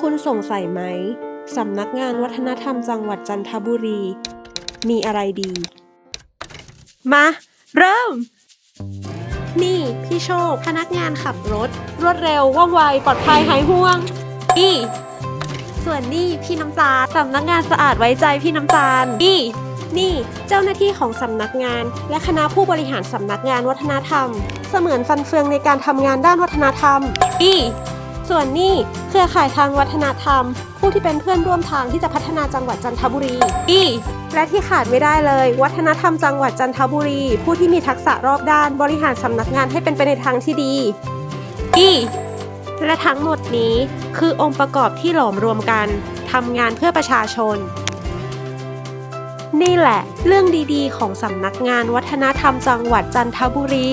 คุณสงสัยไหม สำนักงานวัฒนธรรมจังหวัดจันทบุรี มีอะไรดี มา เริ่ม นี่ พี่โชค พนักงานขับรถ รวดเร็วว่องไว ปลอดภัยหายห่วง อีส่วนนี่พี่น้ำตาลสำนักงานสะอาดไว้ใจพี่น้ำตาลอีนี่เจ้าหน้าที่ของสำนักงาน และคณะผู้บริหารสำนักงานวัฒนธรรม เสมือนฟันเฟืองในการทำงานด้านวัฒนธรรมอี ส่วนนี่เครือข่ายทางวัฒนธรรม ผู้ที่เป็นเพื่อนร่วมทางที่จะพัฒนาจังหวัดจันทบุรีอีและที่ขาดไม่ได้เลย วัฒนธรรมจังหวัดจันทบุรี ผู้ที่มีทักษะรอบด้านบริหารสำนักงานให้เป็นไปในทางที่ดีอีและทั้งหมดนี้คือองค์ประกอบที่หลอมรวมกันทำงานเพื่อประชาชน นี่แหละ เรื่องดีๆ ของสำนักงานวัฒนธรรมจังหวัดจันทบุรี